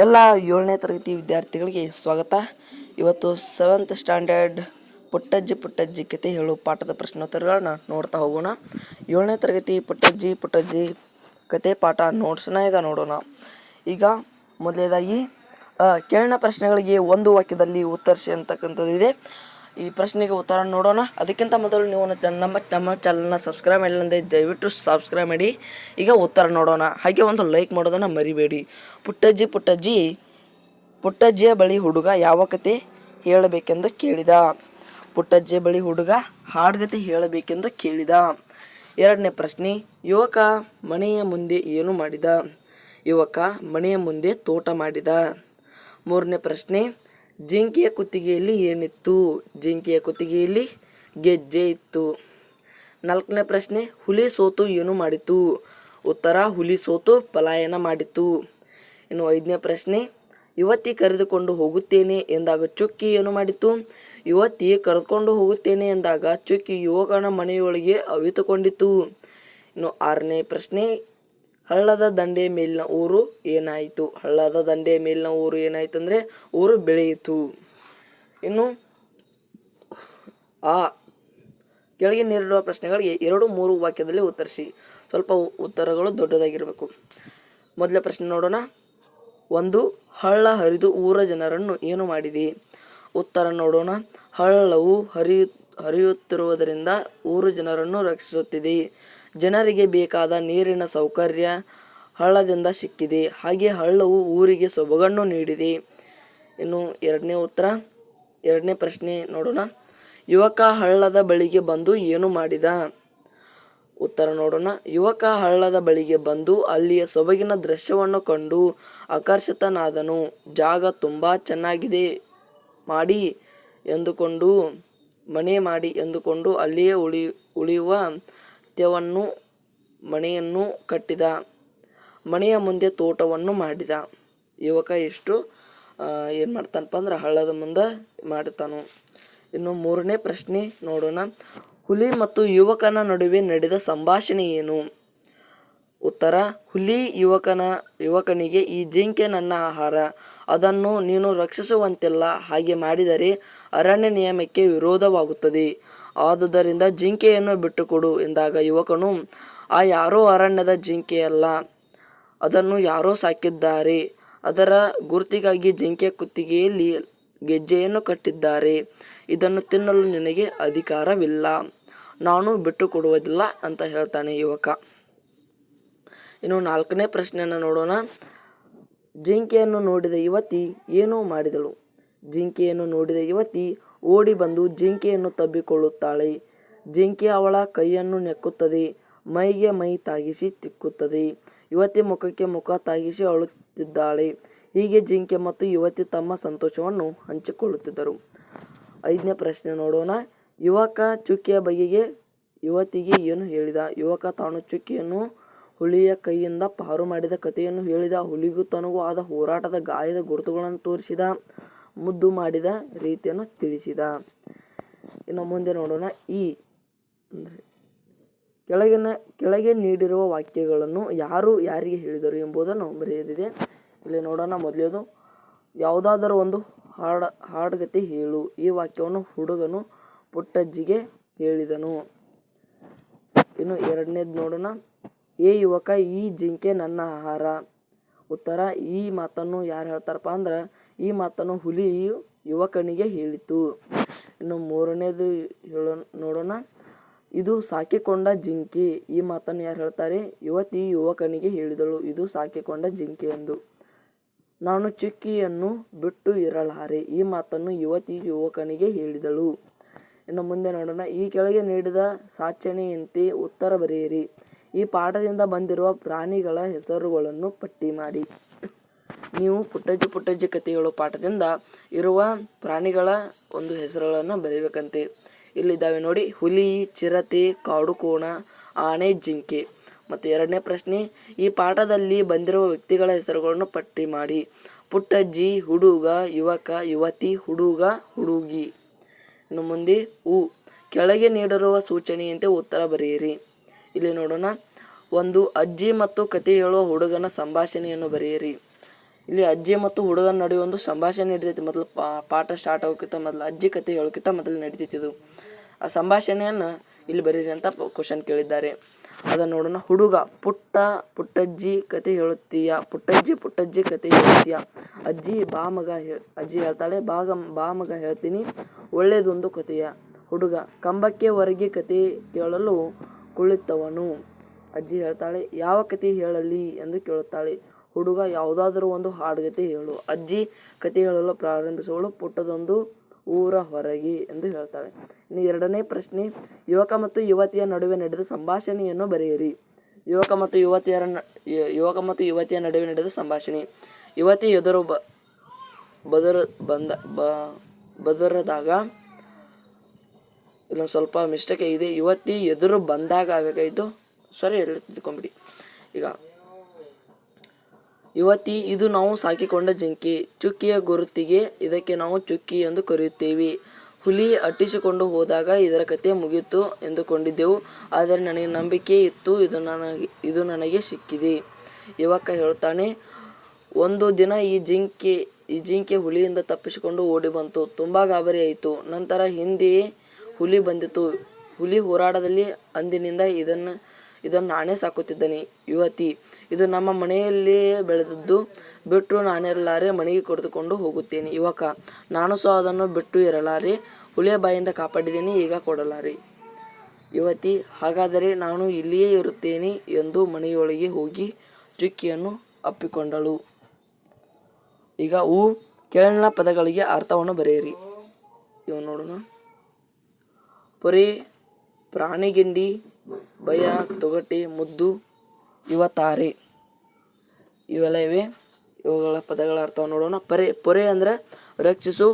ಎಲ್ಲ ಏಳನೇ ತರಗತಿ ವಿದ್ಯಾರ್ಥಿಗಳಿಗೆ ಸ್ವಾಗತ. ಇವತ್ತು ಸೆವೆಂತ್ ಸ್ಟ್ಯಾಂಡರ್ಡ್ ಪುಟ್ಟಜ್ಜಿ ಪುಟ್ಟಜ್ಜಿ ಕತೆ ಹೇಳು ಪಾಠದ ಪ್ರಶ್ನೋತ್ತರಗಳನ್ನ ನೋಡ್ತಾ ಹೋಗೋಣ. ಏಳನೇ ತರಗತಿ ಪುಟ್ಟಜ್ಜಿ ಪುಟ್ಟಜ್ಜಿ ಕತೆ ಪಾಠ ನೋಡ್ಸೋಣ, ಈಗ ನೋಡೋಣ. ಈಗ ಮೊದಲನೇದಾಗಿ ಕೇಳಿನ ಪ್ರಶ್ನೆಗಳಿಗೆ ಒಂದು ವಾಕ್ಯದಲ್ಲಿ ಉತ್ತರಿಸಿ ಅಂತಕ್ಕಂಥದ್ದಿದೆ ಈ ಪ್ರಶ್ನೆಗೆ ಉತ್ತರ ನೋಡೋಣ. ಅದಕ್ಕಿಂತ ಮೊದಲು ನೀವು ನಮ್ಮ ನಮ್ಮ ಚಾನಲ್ನ ಸಬ್ಸ್ಕ್ರೈಬ್ ಮಾಡಿಲ್ಲಂದೆ ದಯವಿಟ್ಟು ಸಬ್ಸ್ಕ್ರೈಬ್ ಮಾಡಿ. ಈಗ ಉತ್ತರ ನೋಡೋಣ. ಹಾಗೆ ಒಂದು ಲೈಕ್ ಮಾಡೋದನ್ನು ಮರಿಬೇಡಿ. ಪುಟ್ಟಜ್ಜಿ ಪುಟ್ಟಜ್ಜಿ, ಪುಟ್ಟಜ್ಜಿಯ ಬಳಿ ಹುಡುಗ ಯಾವ ಕತೆ ಹೇಳಬೇಕೆಂದು ಕೇಳಿದ? ಪುಟ್ಟಜ್ಜಿಯ ಬಳಿ ಹುಡುಗ ಹಾಡುಗತೆ ಹೇಳಬೇಕೆಂದು ಕೇಳಿದ. ಎರಡನೇ ಪ್ರಶ್ನೆ, ಯುವಕ ಮನೆಯ ಮುಂದೆ ಏನು ಮಾಡಿದ? ಯುವಕ ಮನೆಯ ಮುಂದೆ ತೋಟ ಮಾಡಿದ. ಮೂರನೇ ಪ್ರಶ್ನೆ ಜಿಂಕೆಯ ಕುತ್ತಿಗೆಯಲ್ಲಿ ಏನಿತ್ತು? ಜಿಂಕೆಯ ಕುತ್ತಿಗೆಯಲ್ಲಿ ಗೆಜ್ಜೆ ಇತ್ತು. ನಾಲ್ಕನೇ ಪ್ರಶ್ನೆ, ಹುಲಿ ಸೋತು ಏನು ಮಾಡಿತು? ಉತ್ತರ, ಹುಲಿ ಸೋತು ಪಲಾಯನ ಮಾಡಿತು. ಇನ್ನು ಐದನೇ ಪ್ರಶ್ನೆ, ಯುವತಿ ಕರೆದುಕೊಂಡು ಹೋಗುತ್ತೇನೆ ಎಂದಾಗ ಚುಕ್ಕಿ ಏನು ಮಾಡಿತು? ಯುವತಿ ಕರೆದುಕೊಂಡು ಹೋಗುತ್ತೇನೆ ಎಂದಾಗ ಚುಕ್ಕಿ ಯುವಕನ ಮನೆಯೊಳಗೆ ಅವಿತುಕೊಂಡಿತು. ಇನ್ನು ಆರನೇ ಪ್ರಶ್ನೆ ಹಳ್ಳದ ದಂಡೆಯ ಮೇಲಿನ ಊರು ಏನಾಯಿತು? ಹಳ್ಳದ ದಂಡೆಯ ಮೇಲಿನ ಊರು ಏನಾಯಿತು ಅಂದರೆ ಊರು ಬೆಳೆಯಿತು. ಇನ್ನು ಆ ಕೆಳಗೆ ನೀಡಿರುವ ಪ್ರಶ್ನೆಗಳಿಗೆ ಎರಡು ಮೂರು ವಾಕ್ಯದಲ್ಲಿ ಉತ್ತರಿಸಿ. ಸ್ವಲ್ಪ ಉತ್ತರಗಳು ದೊಡ್ಡದಾಗಿರಬೇಕು. ಮೊದಲ ಪ್ರಶ್ನೆ ನೋಡೋಣ. ಒಂದು, ಹಳ್ಳ ಹರಿದು ಊರ ಜನರನ್ನು ಏನು ಮಾಡಿದೆ? ಉತ್ತರ ನೋಡೋಣ. ಹಳ್ಳವು ಹರಿಯು, ಹರಿಯುತ್ತಿರುವುದರಿಂದ ಊರು ಜನರನ್ನು ರಕ್ಷಿಸುತ್ತಿದೆ. ಜನರಿಗೆ ಬೇಕಾದ ನೀರಿನ ಸೌಕರ್ಯ ಹಳ್ಳದಿಂದ ಸಿಕ್ಕಿದೆ. ಹಾಗೆ ಹಳ್ಳವು ಊರಿಗೆ ಸೊಬಗನ್ನು ನೀಡಿದೆ. ಇನ್ನು ಎರಡನೇ ಉತ್ತರ, ಎರಡನೇ ಪ್ರಶ್ನೆ ನೋಡೋಣ. ಯುವಕ ಹಳ್ಳದ ಬಳಿಗೆ ಬಂದು ಏನು ಮಾಡಿದ? ಉತ್ತರ ನೋಡೋಣ. ಯುವಕ ಹಳ್ಳದ ಬಳಿಗೆ ಬಂದು ಅಲ್ಲಿಯ ಸೊಬಗಿನ ದೃಶ್ಯವನ್ನು ಕಂಡು ಆಕರ್ಷಿತನಾದನು. ಜಾಗ ತುಂಬ ಚೆನ್ನಾಗಿದೆ ಮಾಡಿ ಎಂದುಕೊಂಡು, ಮನೆ ಮಾಡಿ ಎಂದುಕೊಂಡು ಅಲ್ಲಿಯೇ ಉಳಿ, ಉಳಿಯುವ ತೆವನ್ನು ಮನೆಯನ್ನು ಕಟ್ಟಿದ ಮನೆಯ ಮುಂದೆ ತೋಟವನ್ನು ಮಾಡಿದ. ಯುವಕ ಎಷ್ಟು ಏನು ಮಾಡ್ತಾನಪ್ಪ ಅಂದ್ರೆ ಹಳ್ಳದ ಮುಂದೆ ಮಾಡ್ತಾನು ಇನ್ನು ಮೂರನೇ ಪ್ರಶ್ನೆ ನೋಡೋಣ. ಹುಲಿ ಮತ್ತು ಯುವಕನ ನಡುವೆ ನಡೆದ ಸಂಭಾಷಣೆ ಏನು? ಉತ್ತರ, ಹುಲಿ ಯುವಕನ, ಯುವಕನಿಗೆ ಈ ಜಿಂಕೆ ನನ್ನ ಆಹಾರ. ಅದನ್ನು ನೀನು ರಕ್ಷಿಸುವಂತಿಲ್ಲ ಹಾಗೆ ಮಾಡಿದರೆ ಅರಣ್ಯ ನಿಯಮಕ್ಕೆ ವಿರೋಧವಾಗುತ್ತದೆ. ಆದುದರಿಂದ ಜಿಂಕೆಯನ್ನು ಬಿಟ್ಟುಕೊಡು ಎಂದಾಗ ಯುವಕನು, ಆ ಯಾರೋ ಅರಣ್ಯದ ಜಿಂಕೆಯಲ್ಲ ಅದನ್ನು ಯಾರೋ ಸಾಕಿದ್ದಾರೆ, ಅದರ ಗುರುತಿಗಾಗಿ ಜಿಂಕೆ ಕುತ್ತಿಗೆಯಲ್ಲಿ ಗೆಜ್ಜೆಯನ್ನು ಕಟ್ಟಿದ್ದಾರೆ, ಇದನ್ನು ತಿನ್ನಲು ನಿನಗೆ ಅಧಿಕಾರವಿಲ್ಲ, ನಾನು ಬಿಟ್ಟುಕೊಡುವುದಿಲ್ಲ, ಅಂತ ಹೇಳ್ತಾನೆ ಯುವಕ. ಇನ್ನು ನಾಲ್ಕನೇ ಪ್ರಶ್ನೆಯನ್ನು ನೋಡೋಣ. ಜಿಂಕೆಯನ್ನು ನೋಡಿದ ಯುವತಿ ಏನೋ ಮಾಡಿದಳು. ಜಿಂಕೆಯನ್ನು ನೋಡಿದ ಯುವತಿ ಓಡಿ ಬಂದು ಜಿಂಕೆಯನ್ನು ತಬ್ಬಿಕೊಳ್ಳುತ್ತಾಳೆ. ಜಿಂಕೆ ಅವಳ ಕೈಯನ್ನು ನೆಕ್ಕುತ್ತದೆ. ಮೈಗೆ ಮೈ ತಾಗಿಸಿ ತಿಕ್ಕುತ್ತದೆ. ಯುವತಿ ಮುಖಕ್ಕೆ ಮುಖ ತಾಗಿಸಿ ಅಳುತ್ತಿದ್ದಾಳೆ. ಹೀಗೆ ಜಿಂಕೆ ಮತ್ತು ಯುವತಿ ತಮ್ಮ ಸಂತೋಷವನ್ನು ಹಂಚಿಕೊಳ್ಳುತ್ತಿದ್ದರು. ಐದನೇ ಪ್ರಶ್ನೆ ನೋಡೋಣ. ಯುವಕ ಚುಕ್ಕಿಯ ಬಗೆಗೆ ಯುವತಿಗೆ ಏನು ಹೇಳಿದ? ಯುವಕ ತಾನು ಚುಕ್ಕಿಯನ್ನು ಹುಲಿಯ ಕೈಯಿಂದ ಪಾರು ಮಾಡಿದ ಕಥೆಯನ್ನು ಹೇಳಿದ. ಹುಲಿಗೂ ತನಗೂ ಆದ ಹೋರಾಟದ ಗಾಯದ ಗುರುತುಗಳನ್ನು ತೋರಿಸಿದ. ಮುದ್ದು ಮಾಡಿದ ರೀತಿಯನ್ನು ತಿಳಿಸಿದ. ಇನ್ನು ಮುಂದೆ ನೋಡೋಣ ಈ ಕೆಳಗಿನ, ಕೆಳಗೆ ನೀಡಿರುವ ವಾಕ್ಯಗಳನ್ನು ಯಾರು ಯಾರಿಗೆ ಹೇಳಿದರು ಎಂಬುದನ್ನು ಬರೆಯದಿದೆ. ಇಲ್ಲಿ ನೋಡೋಣ ಮೊದಲೇದು ಯಾವುದಾದರೂ ಒಂದು ಹಾಡ, ಹಾಡುಗತೆ ಹೇಳು. ಈ ವಾಕ್ಯವನ್ನು ಹುಡುಗನು ಪುಟ್ಟಜ್ಜಿಗೆ ಹೇಳಿದನು. ಇನ್ನು ಎರಡನೇದು ನೋಡೋಣ, ಏ ಯುವಕ, ಈ ಜಿಂಕೆ ನನ್ನ ಆಹಾರ. ಉತ್ತರ, ಈ ಮಾತನ್ನು ಯಾರು ಹೇಳ್ತಾರಪ್ಪ ಅಂದ್ರೆ ಈ ಮಾತನ್ನು ಹುಲಿಯು ಯುವಕನಿಗೆ ಹೇಳಿತು. ಇನ್ನು ಮೂರನೇದು ಹೇಳೋ ನೋಡೋಣ. ಇದು ಸಾಕಿಕೊಂಡ ಜಿಂಕೆ. ಈ ಮಾತನ್ನು ಯಾರು ಹೇಳ್ತಾರೆ? ಯುವತಿ ಯುವಕನಿಗೆ ಹೇಳಿದಳು. ಇದು ಸಾಕಿಕೊಂಡ ಜಿಂಕೆ ಎಂದು. ನಾನು ಚಿಕ್ಕಿಯನ್ನು ಬಿಟ್ಟು ಇರಲಾರೆ. ಈ ಮಾತನ್ನು ಯುವತಿ ಯುವಕನಿಗೆ ಹೇಳಿದಳು. ಇನ್ನು ಮುಂದೆ ನೋಡೋಣ. ಈ ಕೆಳಗೆ ನೀಡಿದ ಸಾಚಣೆಯಂತೆ ಉತ್ತರ ಬರೆಯಿರಿ. ಈ ಪಾಠದಿಂದ ಬಂದಿರುವ ಪ್ರಾಣಿಗಳ ಹೆಸರುಗಳನ್ನು ಪಟ್ಟಿ ಮಾಡಿ. ನೀವು ಪುಟ್ಟಜ್ಜಿ ಪುಟ್ಟಜ್ಜಿ ಕಥೆಗಳು ಪಾಠದಿಂದ ಇರುವ ಪ್ರಾಣಿಗಳ ಒಂದು ಹೆಸರುಗಳನ್ನು ಬರೀಬೇಕಂತೆ. ಇಲ್ಲಿದ್ದಾವೆ ನೋಡಿ, ಹುಲಿ, ಚಿರತೆ, ಕಾಡುಕೋಣ, ಆನೆ, ಜಿಂಕೆ. ಮತ್ತು ಎರಡನೇ ಪ್ರಶ್ನೆ, ಈ ಪಾಠದಲ್ಲಿ ಬಂದಿರುವ ವ್ಯಕ್ತಿಗಳ ಹೆಸರುಗಳನ್ನು ಪಟ್ಟಿ ಮಾಡಿ. ಪುಟ್ಟಜ್ಜಿ, ಹುಡುಗ, ಯುವಕ, ಯುವತಿ, ಹುಡುಗ, ಹುಡುಗಿ. ಇನ್ನು ಮುಂದೆ, ಉ. ಕೆಳಗೆ ನೀಡಿರುವ ಸೂಚನೆಯಂತೆ ಉತ್ತರ ಬರೆಯಿರಿ. ಇಲ್ಲಿ ನೋಡೋಣ. ಒಂದು ಅಜ್ಜಿ ಮತ್ತು ಕತೆ ಹೇಳುವ ಹುಡುಗನ ಸಂಭಾಷಣೆಯನ್ನು ಬರೆಯಿರಿ. ಇಲ್ಲಿ ಅಜ್ಜಿ ಮತ್ತು ಹುಡುಗನ ನಡುವೆ ಒಂದು ಸಂಭಾಷಣೆ ನಡೀತೈತಿ ಮೊದಲು ಪಾಠ ಸ್ಟಾರ್ಟ್ ಆಗೋಕ್ಕಿಂತ ಮೊದಲು ಅಜ್ಜಿ ಕತೆ ಹೇಳೋಕ್ಕಿಂತ ಮೊದಲು ನಡೀತೈತಿ ಇದು. ಆ ಸಂಭಾಷಣೆಯನ್ನು ಇಲ್ಲಿ ಬರೀರಿ ಅಂತ ಕ್ವಶನ್ ಕೇಳಿದ್ದಾರೆ. ಅದನ್ನು ನೋಡೋಣ. ಹುಡುಗ, ಪುಟ್ಟ, ಪುಟ್ಟಜ್ಜಿ ಕತೆ ಹೇಳುತ್ತೀಯ? ಪುಟ್ಟಜ್ಜಿ ಪುಟ್ಟಜ್ಜಿ ಕತೆ ಹೇಳುತ್ತೀಯ? ಅಜ್ಜಿ, ಬಾ ಮಗ ಅಜ್ಜಿ ಹೇಳ್ತಾಳೆ. ಬಾಗ, ಬಾ ಮಗ ಹೇಳ್ತೀನಿ. ಒಳ್ಳೆಯದೊಂದು ಕಥೆಯ? ಹುಡುಗ, ಕಂಬಕ್ಕೆ ಹೊರಗೆ ಕತೆ ಕೇಳಲು ಕುಳಿತವನು. ಅಜ್ಜಿ ಹೇಳ್ತಾಳೆ, ಯಾವ ಕತೆ ಹೇಳಲಿ ಎಂದು ಕೇಳುತ್ತಾಳೆ. ಹುಡುಗ ಯಾವುದಾದರೂ ಒಂದು ಹಾಡುಗತೆ ಹೇಳು. ಅಜ್ಜಿ ಕತೆ ಹೇಳಲು ಪ್ರಾರಂಭಿಸುವಳು. ಪುಟ್ಟದೊಂದು ಊರ ಹೊರಗೆ ಎಂದು ಹೇಳ್ತಾಳೆ. ಇನ್ನು ಎರಡನೇ ಪ್ರಶ್ನೆ, ಯುವಕ ಮತ್ತು ಯುವತಿಯ ನಡುವೆ ನಡೆದ ಸಂಭಾಷಣೆಯನ್ನು ಬರೆಯಿರಿ. ಯುವಕ ಮತ್ತು ಯುವತಿಯರ ಯುವಕ ಮತ್ತು ಯುವತಿಯ ನಡುವೆ ನಡೆದ ಸಂಭಾಷಣೆ. ಯುವತಿ ಎದುರು ಬ, ಬದರ ಬಂದ, ಬ, ಬದರದಾಗ ಇಲ್ಲ ಸ್ವಲ್ಪ ಮಿಸ್ಟೇಕ್ ಇದೆ. ಯುವತಿ ಎದುರು ಬಂದಾಗ ಆಗಬೇಕಾಯಿತು. ಸರಿ, ಎಲ್ಲ ತಿಳ್ಕೊಂಬಿಡಿ ಈಗ ಯುವತಿ ಇದು ನಾವು ಸಾಕಿಕೊಂಡ ಜಿಂಕೆ. ಚುಕ್ಕಿಯ ಗುರುತಿಗೆ ಇದಕ್ಕೆ ನಾವು ಚುಕ್ಕಿ ಎಂದು ಕರೆಯುತ್ತೇವೆ. ಹುಲಿ ಅಟ್ಟಿಸಿಕೊಂಡು ಹೋದಾಗ ಇದರ ಕತೆ ಮುಗಿಯಿತು ಎಂದುಕೊಂಡಿದ್ದೆವು. ಆದರೆ ನನಗೆ ನಂಬಿಕೆ ಇತ್ತು, ಇದು ನನಗೆ ಇದು ನನಗೆ ಸಿಕ್ಕಿದೆ. ಯುವಕ ಹೇಳ್ತಾನೆ, ಒಂದು ದಿನ ಈ ಜಿಂಕೆ ಈ ಜಿಂಕೆ ಹುಲಿಯಿಂದ ತಪ್ಪಿಸಿಕೊಂಡು ಓಡಿ ಬಂತು. ತುಂಬ ಗಾಬರಿ ಆಯಿತು. ನಂತರ ಹಿಂದೆಯೇ ಹುಲಿ ಬಂದಿತು ಹುಲಿ ಹೋರಾಟದಲ್ಲಿ ಅಂದಿನಿಂದ ಇದನ್ನು ಇದನ್ನು ನಾನೇ ಸಾಕುತ್ತಿದ್ದೇನೆ, ಯುವತಿ. ಇದು ನಮ್ಮ ಮನೆಯಲ್ಲಿಯೇ ಬೆಳೆದದ್ದು. ಬಿಟ್ಟು ನಾನಿರಲಾರೆ ಮನೆಗೆ ಕೊಡೆದುಕೊಂಡು ಹೋಗುತ್ತೇನೆ. ಯುವಕ, ನಾನು ಸಹ ಅದನ್ನು ಬಿಟ್ಟು ಇರಲಾರೆ. ಹುಳಿಯ ಬಾಯಿಂದ ಕಾಪಾಡಿದ್ದೇನೆ, ಈಗ ಕೊಡಲಾರೆ. ಯುವತಿ, ಹಾಗಾದರೆ ನಾನು ಇಲ್ಲಿಯೇ ಇರುತ್ತೇನೆ ಎಂದು ಮನೆಯೊಳಗೆ ಹೋಗಿ ಚುಕ್ಕಿಯನ್ನು ಅಪ್ಪಿಕೊಂಡಳು. ಈಗ ಹೂ ಕೆಳನ ಪದಗಳಿಗೆ ಅರ್ಥವನ್ನು ಬರೆಯಿರಿ. ಇವು ನೋಡೋಣ. ಪೊರೆ, ಪ್ರಾಣಿಗಿಂಡಿ ಭಯ, ತೊಗಟೆ, ಮುದ್ದು ಇವ ತಾರೆ ಇವೆಲ್ಲ ಇವೆ ಇವುಗಳ ಪದಗಳ ಅರ್ಥವನ್ನು ನೋಡೋಣ. ಪರೆ, ಪೊರೆ ಅಂದರೆ ರಕ್ಷಿಸು,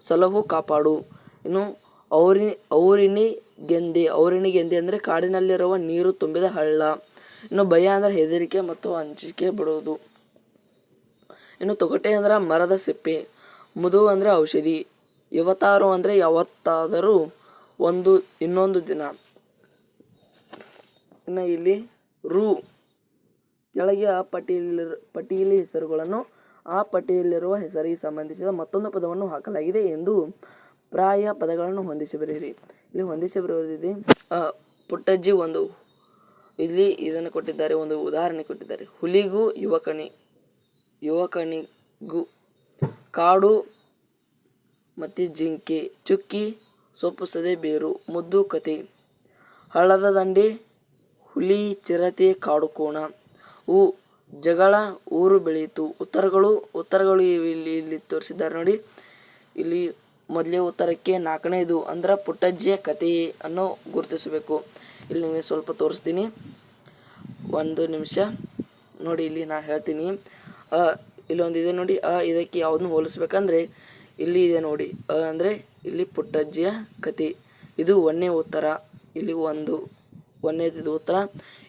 ಸಲಹು ಕಾಪಾಡು. ಇನ್ನು ಔರಿ ಔರಿಣಿ ಗೆಂದೆ ಔರಿಣಿ ಗೆಂದೆ ಅಂದರೆ ಕಾಡಿನಲ್ಲಿರುವ ನೀರು ತುಂಬಿದ ಹಳ್ಳ. ಇನ್ನು ಭಯ ಅಂದರೆ ಹೆದರಿಕೆ ಮತ್ತು ಅಂಜಿಕೆ ಬಿಡೋದು ಇನ್ನು ತೊಗಟೆ ಅಂದ್ರೆ ಮರದ ಸಿಪ್ಪೆ. ಮುದು ಅಂದರೆ ಔಷಧಿ. ಇವತ್ತಾರು ಅಂದರೆ ಯಾವತ್ತಾದರೂ ಒಂದು, ಇನ್ನೊಂದು ದಿನ. ಇನ್ನು ಇಲ್ಲಿ ರು ಕೆಳಗೆ ಆ ಪಟ್ಟಿಯಲ್ಲಿ ಪಟ್ಟಿಯಲ್ಲಿ ಹೆಸರುಗಳನ್ನು ಆ ಪಟ್ಟಿಯಲ್ಲಿರುವ ಹೆಸರಿಗೆ ಸಂಬಂಧಿಸಿದ ಮತ್ತೊಂದು ಪದವನ್ನು ಹಾಕಲಾಗಿದೆ ಎಂದು ಪ್ರಾಯ ಪದಗಳನ್ನು ಹೊಂದಿಸಿ ಇಲ್ಲಿ ಹೊಂದಿಸಿ ಬರೆಯುವುದಿದೆ ಆ, ಪುಟ್ಟಜ್ಜಿ ಒಂದು ಇಲ್ಲಿ ಇದನ್ನು ಕೊಟ್ಟಿದ್ದಾರೆ ಒಂದು ಉದಾಹರಣೆ ಕೊಟ್ಟಿದ್ದಾರೆ. ಹುಲಿಗೂ ಯುವಕಣಿ ಯುವಕಣಿಗೂ ಕಾಡು ಮತ್ತು ಜಿಂಕೆ ಚುಕ್ಕಿ ಸೊಪ್ಪು ಸದೆ ಬೇರು ಮುದ್ದು ಕತೆ ಹಳ್ಳದ ದಂಡೆ ಹುಲಿ, ಚಿರತೆ, ಕಾಡು ಕೋಣ. ಹೂ ಜಗಳ, ಊರು ಬೆಳೆಯಿತು. ಉತ್ತರಗಳು ಉತ್ತರಗಳು ಇಲ್ಲಿ ಇಲ್ಲಿ ತೋರಿಸಿದ್ದಾರೆ ನೋಡಿ. ಇಲ್ಲಿ ಮೊದಲೇ ಉತ್ತರಕ್ಕೆ ನಾಲ್ಕನೇದು ಅಂದ್ರೆ ಪುಟ್ಟಜ್ಜಿಯ ಕತೆ ಅನ್ನೋ ಗುರುತಿಸಬೇಕು. ಇಲ್ಲಿ ನಿಮಗೆ ಸ್ವಲ್ಪ ತೋರಿಸ್ತೀನಿ. ಒಂದು ನಿಮಿಷ. ನೋಡಿ, ಇಲ್ಲಿ ನಾನು ಹೇಳ್ತೀನಿ. ಅ ಇಲ್ಲೊಂದಿದೆ ನೋಡಿ. ಅ, ಇದಕ್ಕೆ ಯಾವುದನ್ನು ಹೋಲಿಸ್ಬೇಕಂದ್ರೆ ಇಲ್ಲಿ ಇದೆ ನೋಡಿ. ಅ, ಅಂದರೆ ಇಲ್ಲಿ ಪುಟ್ಟಜ್ಜಿಯ ಕತೆ ಇದು ಒಂದನೇ ಉತ್ತರ. ಇಲ್ಲಿ ಒಂದು. ಒಂದನೇದು ಉತ್ತರ.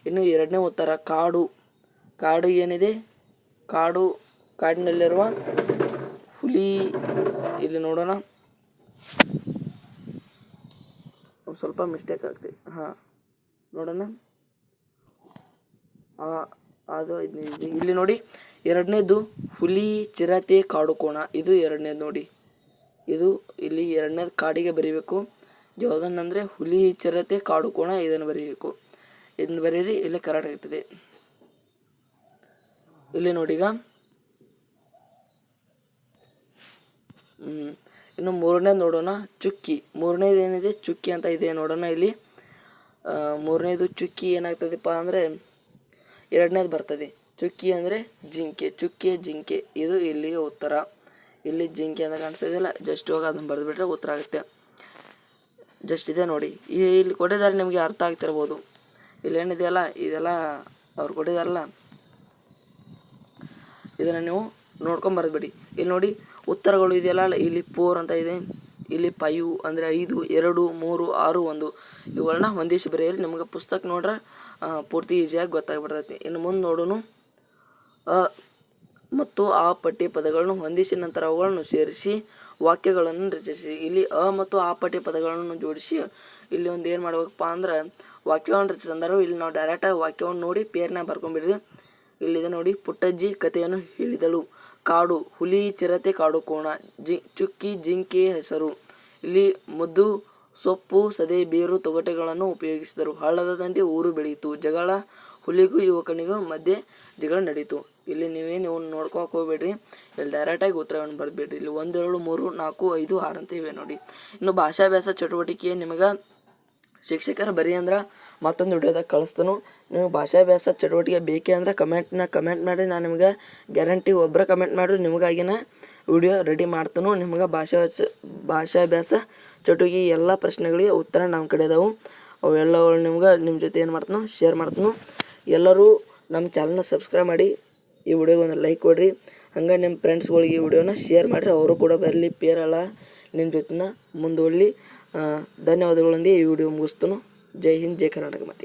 ಇನ್ನು ಎರಡನೇ ಉತ್ತರ, ಕಾಡು. ಕಾಡು ಏನಿದೆ? ಕಾಡು, ಕಾಡಿನಲ್ಲಿರುವ ಹುಲಿ. ಇಲ್ಲಿ ನೋಡೋಣ. ಸ್ವಲ್ಪ ಮಿಸ್ಟೇಕ್ ಆಗ್ತದೆ ಹಾಂ, ನೋಡೋಣ. ಅದು ಇದು. ಇಲ್ಲಿ ನೋಡಿ, ಎರಡನೇದು ಹುಲಿ, ಚಿರತೆ, ಕಾಡು ಕೋಣ. ಇದು ಎರಡನೇದು ನೋಡಿ. ಇದು ಇಲ್ಲಿ ಎರಡನೇದು ಕಾಡಿಗೆ ಬರೀಬೇಕು. ಯಾವುದನ್ನಂದರೆ ಹುಲಿ, ಚಿರತೆ, ಕಾಡು ಕೋಣ ಇದನ್ನು ಬರೀಬೇಕು. ಇದನ್ನು ಬರೀರಿ, ಇಲ್ಲಿ ಕರೆಕ್ಟ್ ಆಗ್ತದೆ ಇಲ್ಲಿ ನೋಡಿ ಈಗ. ಇನ್ನು ಮೂರನೇದು ನೋಡೋಣ, ಚುಕ್ಕಿ. ಮೂರನೇದು ಏನಿದೆ? ಚುಕ್ಕಿ ಅಂತ ಇದೆ ನೋಡೋಣ ಇಲ್ಲಿ. ಮೂರನೇದು ಚುಕ್ಕಿ ಏನಾಗ್ತದಪ್ಪ ಅಂದರೆ, ಎರಡನೇದು ಬರ್ತದೆ. ಚುಕ್ಕಿ ಅಂದರೆ ಜಿಂಕೆ. ಚುಕ್ಕಿ, ಜಿಂಕೆ. ಇದು ಇಲ್ಲಿಗೆ ಉತ್ತರ. ಇಲ್ಲಿ ಜಿಂಕೆ ಅಂತ ಕಾಣಿಸ್ತಾ ಇದೆಯಲ್ಲ ಜಸ್ಟ್ ಹೋಗಿ ಅದನ್ನು ಬರೆದುಬಿಟ್ರೆ ಉತ್ತರ ಆಗುತ್ತೆ. ಜಸ್ಟ್ ಇದೆ ನೋಡಿ. ಇಲ್ಲಿ ಕೊಟ್ಟಿದ್ದಾರೆ ನಿಮಗೆ ಅರ್ಥ ಆಗ್ತಿರ್ಬೋದು. ಇಲ್ಲೇನಿದೆಯಲ್ಲ? ಇದೆಲ್ಲ ಅವ್ರು ಕೊಟ್ಟಿದಾರಲ್ಲ ಇದನ್ನು ನೀವು ನೋಡ್ಕೊಂಡು ಬರೆದ್ಬಿಡಿ. ಇಲ್ಲಿ ನೋಡಿ ಉತ್ತರಗಳು ಇದೆಯಲ್ಲ? ಇಲ್ಲಿ ಫೋರ್ ಅಂತ ಇದೆ. ಇಲ್ಲಿ ಫೈವ್ ಅಂದರೆ ಐದು, ಎರಡು, ಮೂರು, ಆರು, ಒಂದು. ಇವುಗಳನ್ನ ಹೊಂದಿಸಿ ಬರೆಯಲ್ಲಿ ನಿಮಗೆ ಪುಸ್ತಕ ನೋಡ್ರೆ ಪೂರ್ತಿ ಈಸಿಯಾಗಿ ಗೊತ್ತಾಗ್ಬಿಡ್ತೈತಿ. ಇನ್ನು ಮುಂದೆ ನೋಡೋನು ಮತ್ತು ಆ ಪಟ್ಟಿ ಪದಗಳನ್ನು ಹೊಂದಿಸಿ ನಂತರ ಅವುಗಳನ್ನು ಸೇರಿಸಿ ವಾಕ್ಯಗಳನ್ನು ರಚಿಸಿ. ಇಲ್ಲಿ ಅ ಮತ್ತು ಆ ಪಟ್ಟಿ ಪದಗಳನ್ನು ಜೋಡಿಸಿ ಇಲ್ಲಿ ಒಂದು ಏನು ಮಾಡ್ಬೇಕಪ್ಪ ಅಂದ್ರೆ ವಾಕ್ಯವನ್ನು ರಚಿಸಿದ್ರೆ ಇಲ್ಲಿ ನಾವು ಡೈರೆಕ್ಟಾಗಿ ವಾಕ್ಯವನ್ನು ನೋಡಿ ಪೇರ್ನ ಬರ್ಕೊಂಬಿಡ್ರಿ. ಇಲ್ಲಿದೆ ನೋಡಿ ಪುಟ್ಟಜ್ಜಿ ಕಥೆಯನ್ನು ಹೇಳಿದಳು. ಕಾಡು, ಹುಲಿ, ಚಿರತೆ, ಕಾಡು ಕೋಣ, ಜಿ, ಚುಕ್ಕಿ, ಜಿಂಕೆ, ಹೆಸರು. ಇಲ್ಲಿ ಮುದ್ದು, ಸೊಪ್ಪು, ಸದೆ, ಬೇರು, ತೊಗಟೆಗಳನ್ನು ಉಪಯೋಗಿಸಿದರು. ಹಳ್ಳದ ದಂಡೆ ಊರು ಬೆಳೆಯಿತು. ಜಗಳ ಹುಲಿಗೂ ಯುವಕನಿಗೂ ಮಧ್ಯೆ ಜಗಳ ನಡೀತು. ಇಲ್ಲಿ ನೀವೇನು ನೀವು ನೋಡ್ಕೊಳಕ್ ಹೋಗ್ಬೇಡ್ರಿ. ಇಲ್ಲಿ ಡೈರೆಕ್ಟಾಗಿ ಉತ್ತರವನ್ನು ಬರೆದ್ಬಿಡ್ರಿ. ಇಲ್ಲಿ ಒಂದು, ಎರಡು, ಮೂರು, ನಾಲ್ಕು, ಐದು, ಆರು ಅಂತ ಇವೆ ನೋಡಿ. ಇನ್ನು ಭಾಷಾಭ್ಯಾಸ ಚಟುವಟಿಕೆ ನಿಮಗೆ ಶಿಕ್ಷಕರು ಬರೀ ಅಂದ್ರೆ ಮತ್ತೊಂದು ವಿಡಿಯೋದಾಗ ಕಳಿಸ್ತನು. ನೀವು ಭಾಷಾಭ್ಯಾಸ ಚಟುವಟಿಕೆ ಬೇಕೇ ಅಂದ್ರೆ ಕಮೆಂಟ್ನ ಕಮೆಂಟ್ ಮಾಡಿ. ನಾನು ನಿಮಗೆ ಗ್ಯಾರಂಟಿ ಒಬ್ಬರ ಕಮೆಂಟ್ ಮಾಡಿದ್ರು ನಿಮಗಾಗಿನ ವಿಡಿಯೋ ರೆಡಿ ಮಾಡ್ತನು. ನಿಮ್ಗೆ ಭಾಷಾ ಭಾಷಾಭ್ಯಾಸ ಚಟುವಟಿಕೆ ಎಲ್ಲ ಪ್ರಶ್ನೆಗಳಿಗೆ ಉತ್ತರ ನಮ್ಮ ಕಡೆ ಅದಾವು. ಅವೆಲ್ಲಗಳು ನಿಮ್ಗೆ ನಿಮ್ಮ ಜೊತೆ ಏನು ಮಾಡ್ತನು ಶೇರ್ ಮಾಡ್ತನು. ಎಲ್ಲರೂ ನಮ್ಮ ಚಾನಲ್ನ ಸಬ್ಸ್ಕ್ರೈಬ್ ಮಾಡಿ ಈ ವಿಡಿಯೋಗೆ ಒಂದು ಲೈಕ್ ಕೊಡಿರಿ. ಹಂಗೆ ನಿಮ್ಮ ಫ್ರೆಂಡ್ಸ್ಗಳಿಗೆ ಈ ವಿಡಿಯೋನ ಶೇರ್ ಮಾಡಿರಿ. ಅವರು ಕೂಡ ಬರಲಿ ಪೇರಲ್ಲ ನಿಮ್ಮ ಜೊತೆನ ಮುಂದುವರಲಿ ಧನ್ಯವಾದಗಳೊಂದಿಗೆ ಈ ವಿಡಿಯೋ ಮುಗಿಸ್ತು ಜೈ ಹಿಂದ್, ಜೈ ಕರ್ನಾಟಕ ಮತ್ತೆ